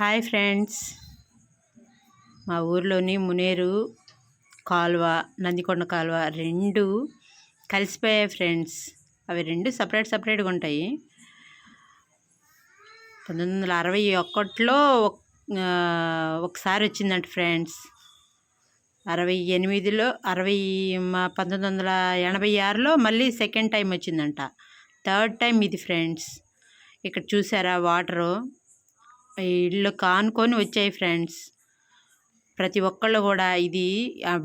Hi friends. మా ఊర్లోని మునేరు కాలువ నందికొండ కాలువ రెండు కలిసిపోయాయి ఫ్రెండ్స్. అవి రెండు సపరేట్ సపరేట్గా ఉంటాయి. పంతొమ్మిది వందల అరవై ఒకటిలో ఒకసారి వచ్చిందంట ఫ్రెండ్స్. అరవై ఎనిమిదిలో అరవై పంతొమ్మిది వందల ఎనభై ఆరులో మళ్ళీ సెకండ్ టైం వచ్చిందంట. థర్డ్ టైం ఇది ఫ్రెండ్స్. ఇక్కడ చూసారా వాటరు? ఇళ్ళు కానుకొని వచ్చాయి ఫ్రెండ్స్. ప్రతి ఒక్కళ్ళు కూడా ఇది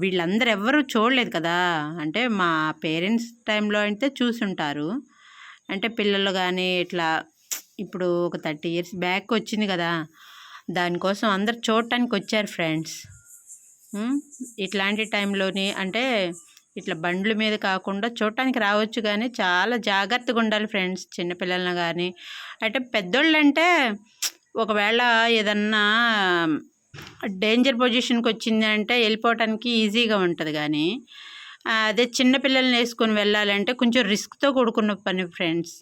వీళ్ళందరూ ఎవ్వరూ చూడలేదు కదా. అంటే మా పేరెంట్స్ టైంలో అయితే చూసుంటారు. అంటే పిల్లలు కానీ ఇట్లా ఇప్పుడు ఒక థర్టీ ఇయర్స్ బ్యాక్ వచ్చింది కదా. దానికోసం అందరు చూడటానికి వచ్చారు ఫ్రెండ్స్. ఇట్లాంటి టైంలోని అంటే ఇట్లా బండ్ల మీద కాకుండా చూడటానికి రావచ్చు కానీ చాలా జాగ్రత్తగా ఉండాలి ఫ్రెండ్స్. చిన్నపిల్లలను కానీ అంటే పెద్దోళ్ళు అంటే ఒకవేళ ఏదన్నా డేంజర్ పొజిషన్కి వచ్చింది అంటే వెళ్ళిపోవటానికి ఈజీగా ఉంటుంది కానీ అదే చిన్నపిల్లల్ని వేసుకొని వెళ్ళాలంటే కొంచెం రిస్క్తో కూడుకున్న పని ఫ్రెండ్స్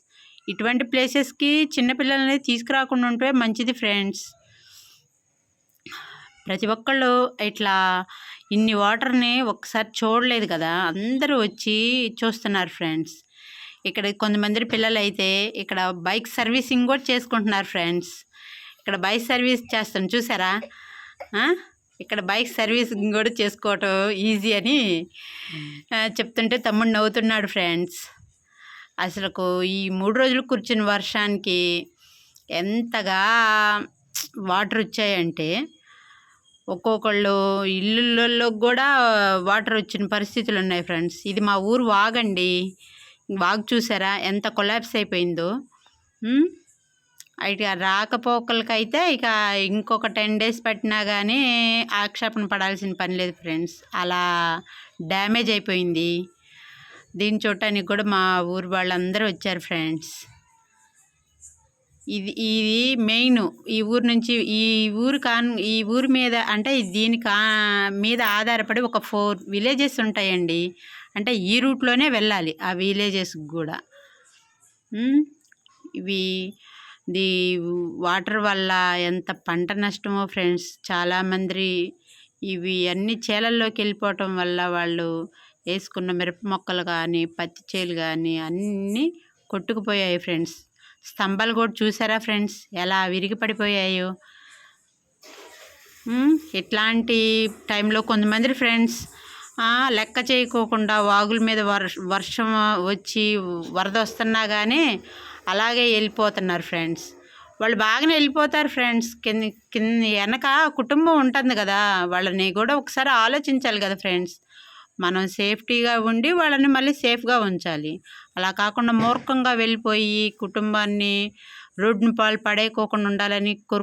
ఇటువంటి ప్లేసెస్కి చిన్నపిల్లల్ని తీసుకురాకుండా ఉంటే మంచిది ఫ్రెండ్స్ ప్రతి ఒక్కళ్ళు ఇట్లా ఇన్ని వాటర్ని ఒకసారి చూడలేదు కదా అందరూ వచ్చి చూస్తున్నారు ఫ్రెండ్స్ ఇక్కడ కొంతమంది పిల్లలు అయితే ఇక్కడ బైక్ సర్వీసింగ్ కూడా చేసుకుంటున్నారు ఫ్రెండ్స్ ఇక్కడ బైక్ సర్వీస్ చేస్తాను చూసారా? ఇక్కడ బైక్ సర్వీసింగ్ కూడా చేసుకోవటం ఈజీ అని చెప్తుంటే తమ్ముడు నవ్వుతున్నాడు ఫ్రెండ్స్. అసలుకు ఈ మూడు రోజులు కూర్చుని వర్షానికి ఎంతగా వాటర్ వచ్చాయంటే ఒక్కొక్కళ్ళు ఇల్లులలో కూడా వాటర్ వచ్చిన పరిస్థితులు ఉన్నాయి ఫ్రెండ్స్. ఇది మా ఊరు వాగండి. వాగు చూసారా? ఎంత కొలాప్స్ అయిపోయిందో. ఇక రాకపోకలకైతే ఇక ఇంకొక టెన్ డేస్ పట్టినా కానీ ఆక్షేపణ పడాల్సిన పని లేదు ఫ్రెండ్స్. అలా డ్యామేజ్ అయిపోయింది. దీన్ని చూడటానికి కూడా మా ఊరు వాళ్ళందరూ వచ్చారు ఫ్రెండ్స్. ఇది ఇది మెయిన్ ఈ ఊరు నుంచి ఈ ఊరు కాన్ ఈ ఊరి మీద అంటే దీని కా మీద ఆధారపడి ఒక ఫోర్ విలేజెస్ ఉంటాయండి. అంటే ఈ రూట్లోనే వెళ్ళాలి ఆ విలేజెస్కి కూడా. ఇవి ది వాటర్ వల్ల ఎంత పంట నష్టమో ఫ్రెండ్స్ చాలామంది ఇవి అన్ని చేలల్లోకి వెళ్ళిపోవటం వల్ల వాళ్ళు వేసుకున్న మిరప మొక్కలు కానీ పత్తి చేలు కానీ అన్నీ కొట్టుకుపోయాయి ఫ్రెండ్స్. స్తంభాలు కూడా చూసారా ఫ్రెండ్స్? ఎలా విరిగి పడిపోయాయో. ఇట్లాంటి టైంలో కొంతమంది ఫ్రెండ్స్ లెక్క చేయకోకుండా వాగుల మీద వర్షం వచ్చి వరద వస్తున్నా కానీ అలాగే వెళ్ళిపోతున్నారు ఫ్రెండ్స్. వాళ్ళు బాగానే వెళ్ళిపోతారు ఫ్రెండ్స్. కింద కింద వెనక కుటుంబం ఉంటుంది కదా వాళ్ళని కూడా ఒకసారి ఆలోచించాలి కదా ఫ్రెండ్స్. మనం సేఫ్టీగా ఉండి వాళ్ళని మళ్ళీ సేఫ్గా ఉంచాలి. అలా కాకుండా మూర్ఖంగా వెళ్ళిపోయి కుటుంబాన్ని రోడ్డుని పాలు పడేయకోకుండా ఉండాలని కోరు